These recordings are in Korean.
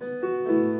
나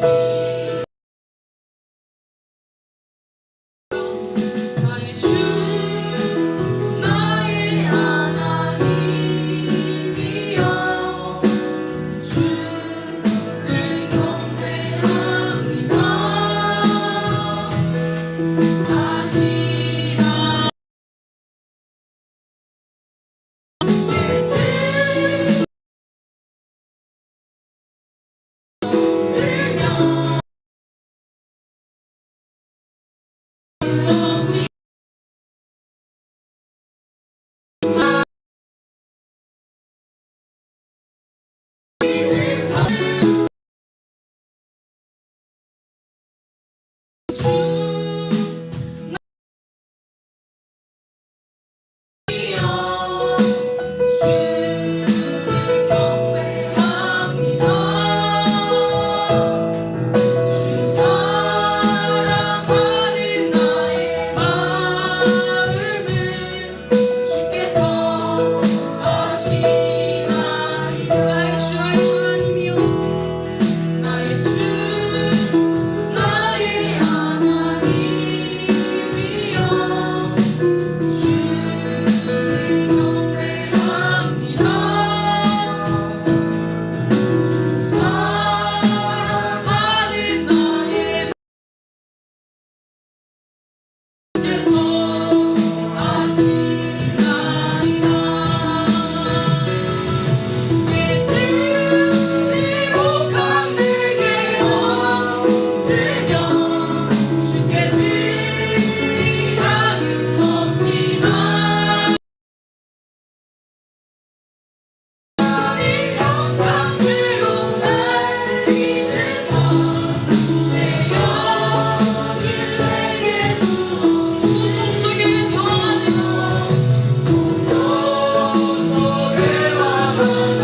나 Oh,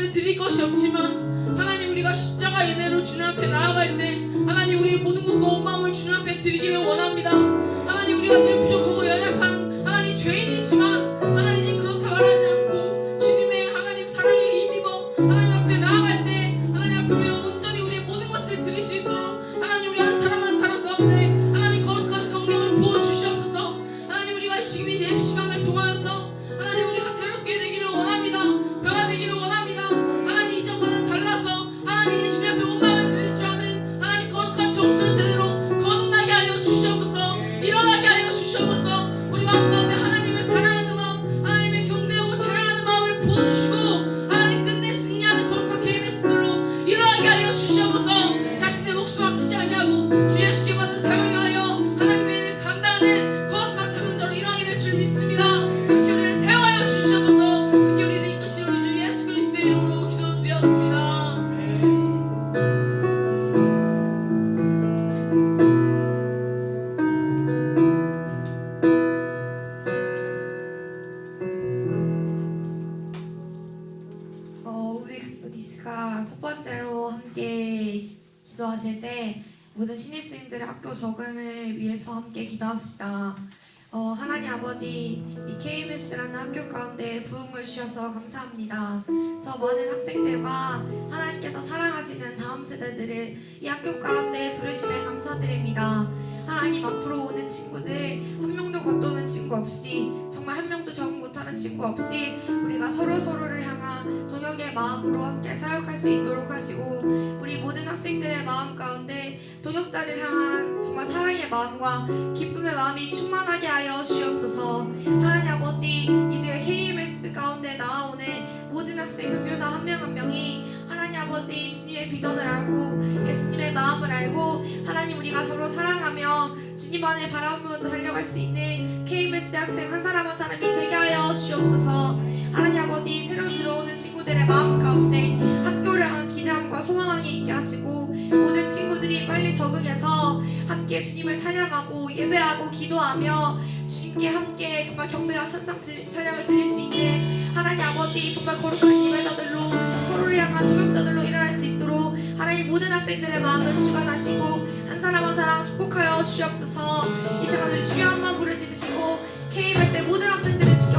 앞에 드릴 것이 없지만 하나님 우리가 십자가 은혜로 주님 앞에 나아갈 때 하나님 우리의 모든 것과 온 마음을 주님 앞에 드리기를 원합니다. 하나님 우리가 늘 부족하고 연약한 하나님 죄인이지만 리스가 첫 번째로 함께 기도하실 때 모든 신입생들의 학교 적응을 위해서 함께 기도합시다. 어, 하나님 아버지, 이 KMS라는 학교 가운데 부흥을 주셔서 감사합니다. 더 많은 학생들과 하나님께서 사랑하시는 다음 세대들을 이 학교 가운데 부르심에 감사드립니다. 하나님 앞으로 오는 친구들 한 명도 겉도는 친구 없이 정말 한 명도 적응 못하는 친구 없이 우리가 서로 서로를 향한 동역의 마음으로 함께 사역할 수 있도록 하시고 우리 모든 학생들의 마음 가운데 동역자를 향한 정말 사랑의 마음과 기쁨의 마음이 충만하게 하여 주시옵소서. 하나님 아버지 이제 KMS 가운데 나아오는 모든 학생 선교사 한 명 한 명이 하나님 아버지 주님의 비전을 알고 예수님의 마음을 알고 하나님 우리가 서로 사랑하며 주님 안에 바라보며 달려갈 수 있는 KMS 학생 한 사람 한 사람이 되게 하여 주옵소서 하나님 아버지 새로 들어오는 친구들의 마음 가운데 학교를 향한 기대함과 소망이 있게 하시고 모든 친구들이 빨리 적응해서 함께 주님을 찬양하고 예배하고 기도하며 주님께 함께 정말 경배와 들- 찬양을 드릴 수 있는 하나님 아버지 정말 거룩한 예배자들로 서로를 향한 도역자들로 일어날 수 있도록 하나님 모든 학생들의 마음을 주관하시고 한 사람 한 사람 축복하여 주옵소서. 이 시간 우리 주여 한번 부르짖으시고 KBS의 모든 학생들을 주께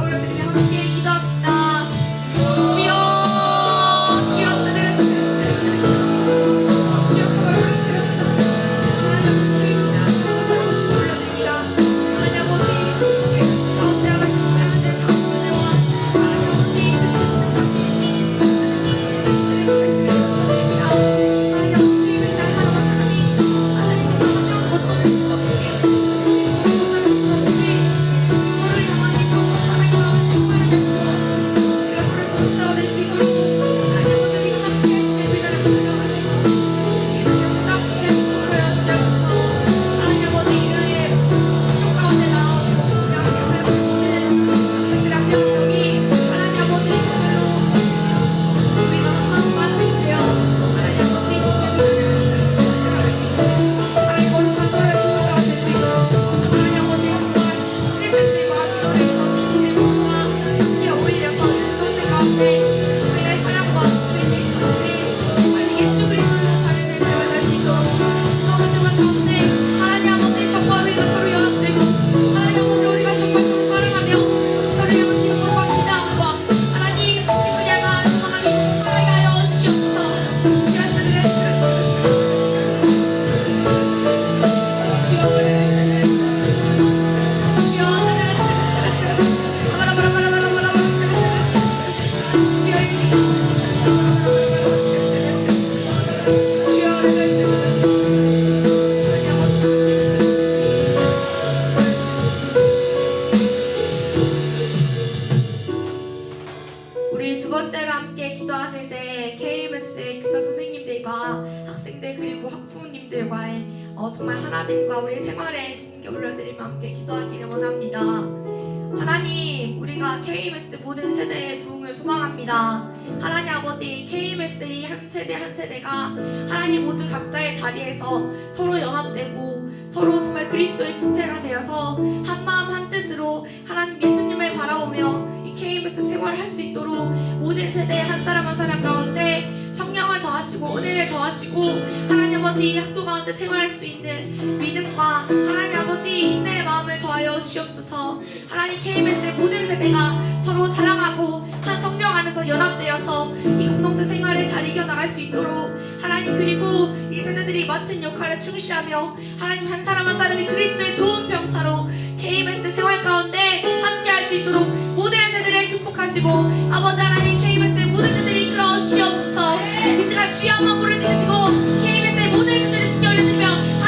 기를 소망합니다. 하나님 아버지 KMS의 한 세대 한 세대가 하나님 모두 각자의 자리에서 서로 연합되고 서로 정말 그리스도의 지체가 되어서 한 마음 한 뜻으로 하나님 예수님을 바라보며 이 KMS 생활을 할 수 있도록 모든 세대 한 사람 한 사람 가운데 성령을 더하시고 은혜를 더하시고 하나님 아버지 이 학교 가운데 생활할 수 있는 믿음과 하나님 아버지 인내의 마음을 더하여 주옵소서 하나님 KMS의 모든 세대가 서로 사랑하고 한 성령 안에서 연합되어서 이 공동체 생활에 잘 이겨나갈 수 있도록 하나님 그리고 이 세대들이 맡은 역할을 충실하며 하나님 한 사람 한 사람이 그리스도의 좋은 병사로 KMS 생활 가운데 함께 할 수 있도록 모든 세대를 축복하시고 아버지 하나님 KBS의 모든 세대를 이끌어 주시옵소서. 이 시간 주여 한번 부르짖으시고 KBS의 모든 세대를 주께 올려드리며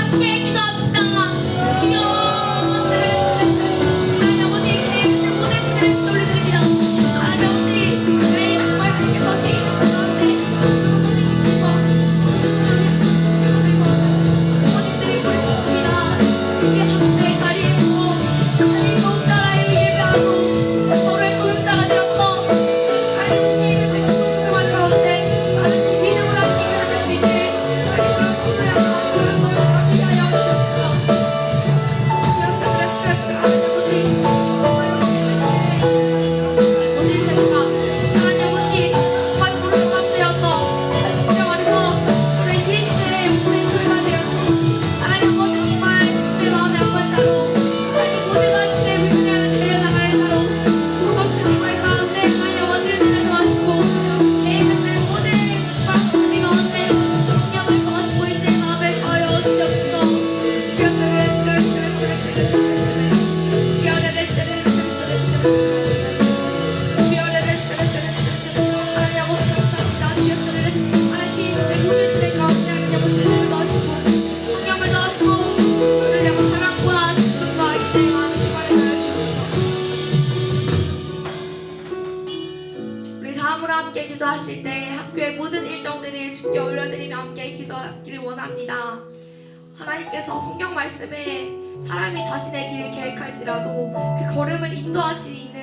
사람이 자신의 길을 계획할지라도 그 걸음을 인도하시는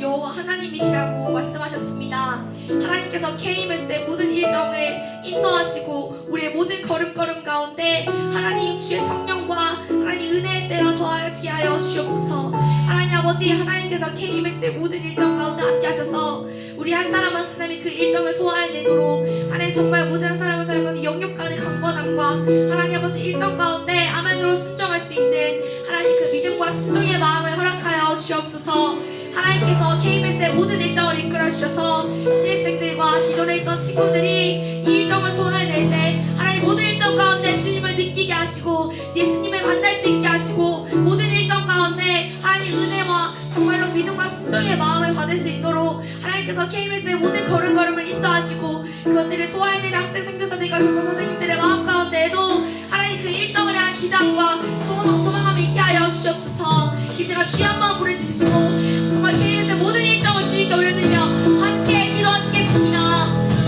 여호와 하나님이시라고 말씀하셨습니다. 하나님께서 KMS의 모든 일정을 인도하시고 우리의 모든 걸음걸음 가운데 하나님 주의 성령과 하나님 은혜의 때가 더하게 하여 주옵소서. 하나님 아버지 하나님께서 KMS의 모든 일정 가운데 함께 하셔서 우리 한 사람 한 사람이 그 일정을 소화해내도록 하나님 정말 모든 한 사람 한 사람 가운데 영육간의 강건함과 하나님 아버지 일정 가운데 아멘으로 순종할 수 있는 하나님 그 믿음과 순종의 마음을 허락하여 주옵소서 하나님께서 KBS의 모든 일정을 이끌어 주셔서 신입생들과 기존에 있던 친구들이 이 일정을 소화해낼 때 하나님 모든 일정 가운데 주님을 느끼게 하시고 예수님을 만날 수 있게 하시고 모든 일정 가운데 하나님 은혜와 정말로 믿음과 순종의 마음을 받을 수 있도록 하나님께서 KBS의 모든 걸음걸음을 인도하시고 그것들을 소화해낸 학생 선교사들과 교사 선생님들의 마음 가운데에도 하나님 그 일정을 향한 기대과 소망, 소망함을 있게 하여 주옵소서 이 시간 주여 한번 부르짖으시고 정말 KBS의 모든 일정을 주님께 올려드리며 함께 기도하시겠습니다.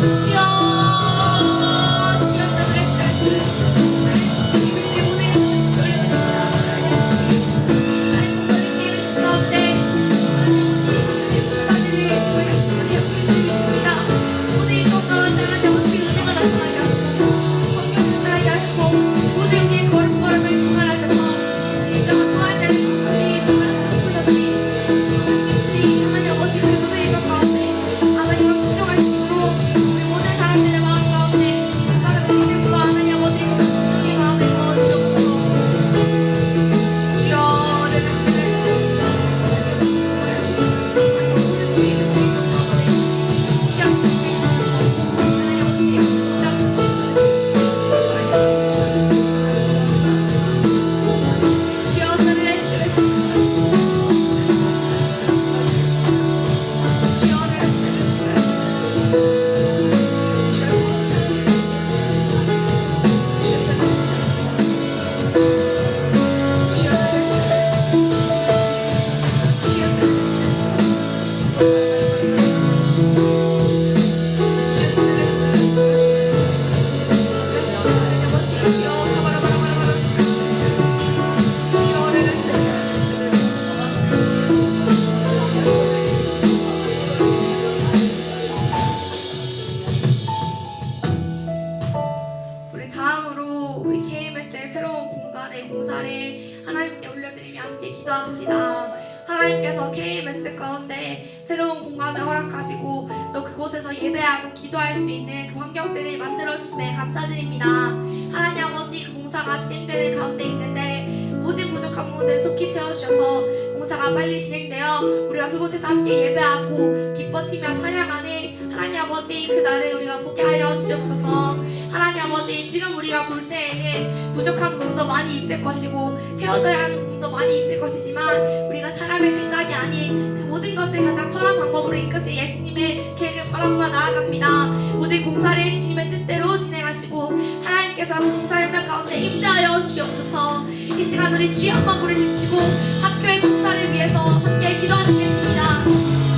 주여 그 공사가 진행되는 가운데 있는데 모든 부족한 부분들을 속히 채워주셔서 공사가 빨리 진행되어 우리가 그곳에서 함께 예배하고 기뻐티며 찬양하는 하나님 아버지 그 날을 우리가 보게 하여 주옵소서. 하나님 아버지 지금 우리가 볼 때에는 부족한 부분도 많이 있을 것이고 채워져야 하는 부분도 많이 있을 것이지만 우리가 사람의 생각이 아닌 그 모든 것을 가장 선한 방법으로 이끄실 예수님의 계획을 바라보며 나아갑니다. 모든 공사를 주님의 뜻대로 진행하시고 하나님께서 공사 현장 가운데 임자하여 주시옵소서. 이 시간 우리 주여 한번 부르주시고 학교의 공사를 위해서 함께 기도하시겠습니다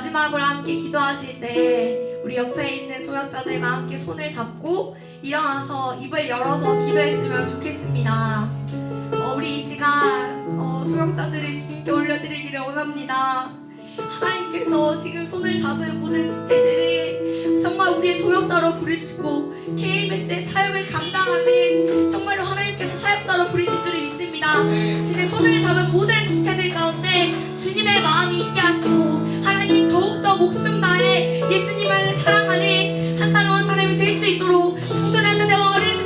마지막으로 함께 기도하실 때 우리 옆에 있는 동역자들과 함께 손을 잡고 일어나서 입을 열어서 기도했으면 좋겠습니다. 어, 우리 이 시간 어, 동역자들을 주님께 올려드리기를 원합니다. 하나님께서 지금 손을 잡은 모든 지체들이 정말 우리의 동역자로 부르시고 KBS의 사역을 감당하는 정말로 하나님께서 사역자로 부르실 줄을 믿습니다. 지금 손을 잡은 모든 지체들 가운데 주님의 마음이 있게 하시고 더욱더 목숨 다해 예수님을 사랑하는 한 사람 한 사람이 될 수 있도록 청소년 세대와 어린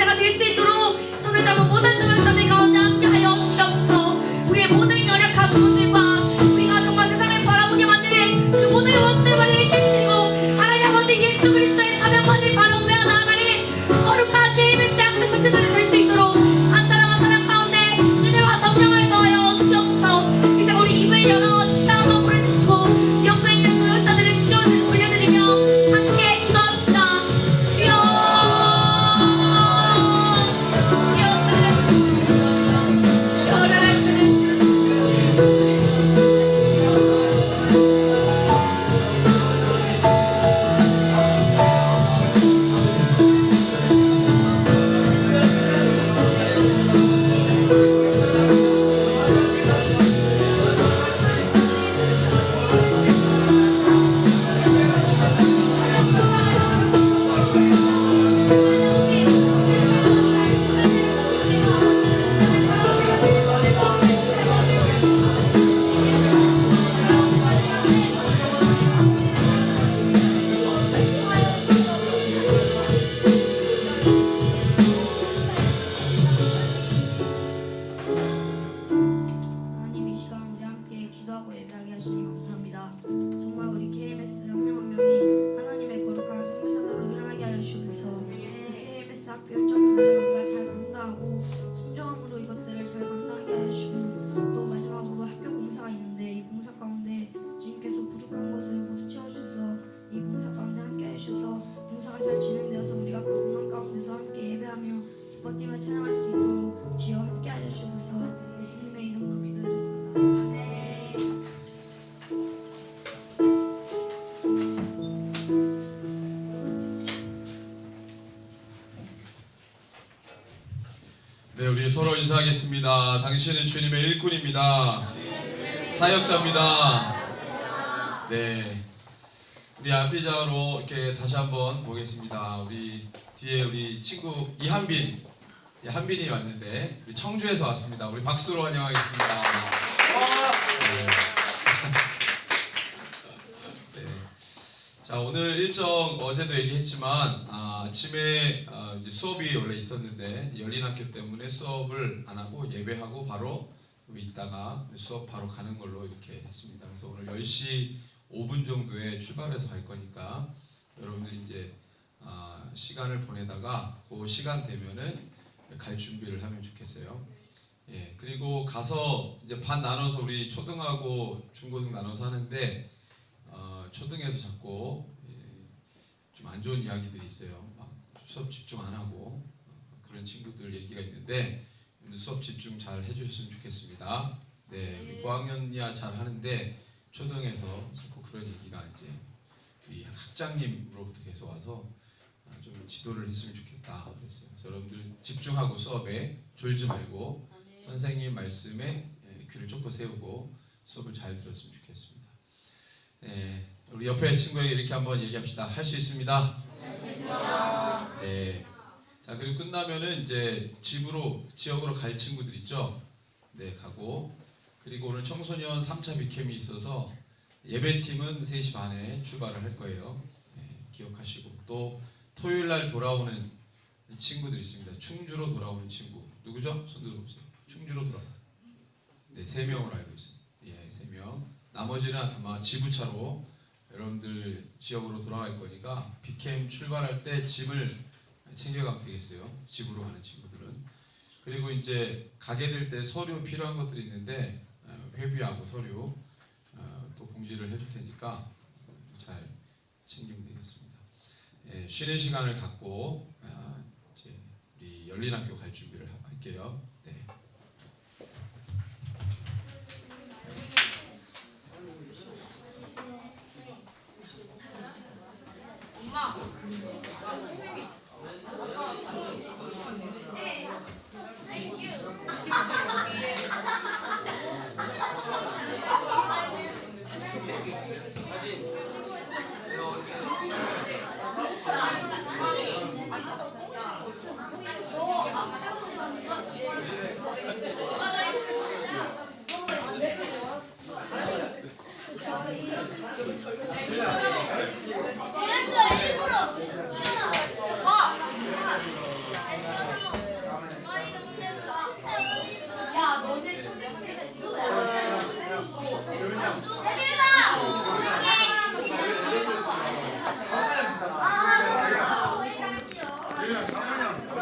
서로 인사하겠습니다. 당신은 주님의 일꾼입니다. 사역자입니다. 네. 우리 아티자로 이렇게 다시 한번 보겠습니다. 우리 뒤에 우리 친구 이한빈, 예, 한빈이 왔는데 우리 청주에서 왔습니다. 우리 박수로 환영하겠습니다. 네. 네. 자 오늘 일정 어제도 얘기했지만 아, 아침에 아, 이제 수업이 원래 있었는데 열린 학교 때문에 수업을 안 하고 예배하고 바로 좀 있다가 수업 바로 가는 걸로 이렇게 했습니다. 그래서 오늘 10시 5분 정도에 출발해서 갈 거니까 여러분들 이제 아, 시간을 보내다가 그 시간 되면은 갈 준비를 하면 좋겠어요. 예, 그리고 가서 이제 반 나눠서 우리 초등하고 중고등 나눠서 하는데 어, 초등에서 자꾸 예, 좀 안 좋은 이야기들이 있어요. 막 수업 집중 안 하고 어, 그런 친구들 얘기가 있는데 오늘 수업 집중 잘 해주셨으면 좋겠습니다. 네, 우리 고학년이야 잘 하는데 초등에서 자꾸 그런 얘기가 이제 우리 학장님으로부터 계속 와서 아, 좀 지도를 했으면 좋겠다 그랬어요. 여러분들 집중하고 수업에 졸지 말고 선생님 말씀에 예, 귀를 쫓고 세우고 수업을 잘 들었으면 좋겠습니다. 네, 우리 옆에 친구에게 이렇게 한번 얘기합시다. 할 수 있습니다. 네. 자 그리고 끝나면은 이제 집으로 지역으로 갈 친구들 있죠. 네 가고 그리고 오늘 청소년 3차 비캠이 있어서 예배팀은 3시 반에 출발을 할 거예요. 네, 기억하시고 또 토요일 날 돌아오는 친구들 있습니다. 충주로 돌아오는 친구 누구죠? 손 들어보세요. 충주로 돌아와. 네, 세 명으로 알고 있습니다. 예, 세 명. 나머지는 아마 지부차로 여러분들 지역으로 돌아갈 거니까 비캠 출발할 때 집을 챙겨가면 되겠어요. 집으로 가는 친구들은. 그리고 이제 가게 될 때 서류 필요한 것들이 있는데 어, 회비하고 서류 어, 또 공지를 해줄 테니까 잘 챙기면 되겠습니다. 예, 쉬는 시간을 갖고 어, 이제 우리 열린 학교 갈 준비를 하- 할게요. 아, 네.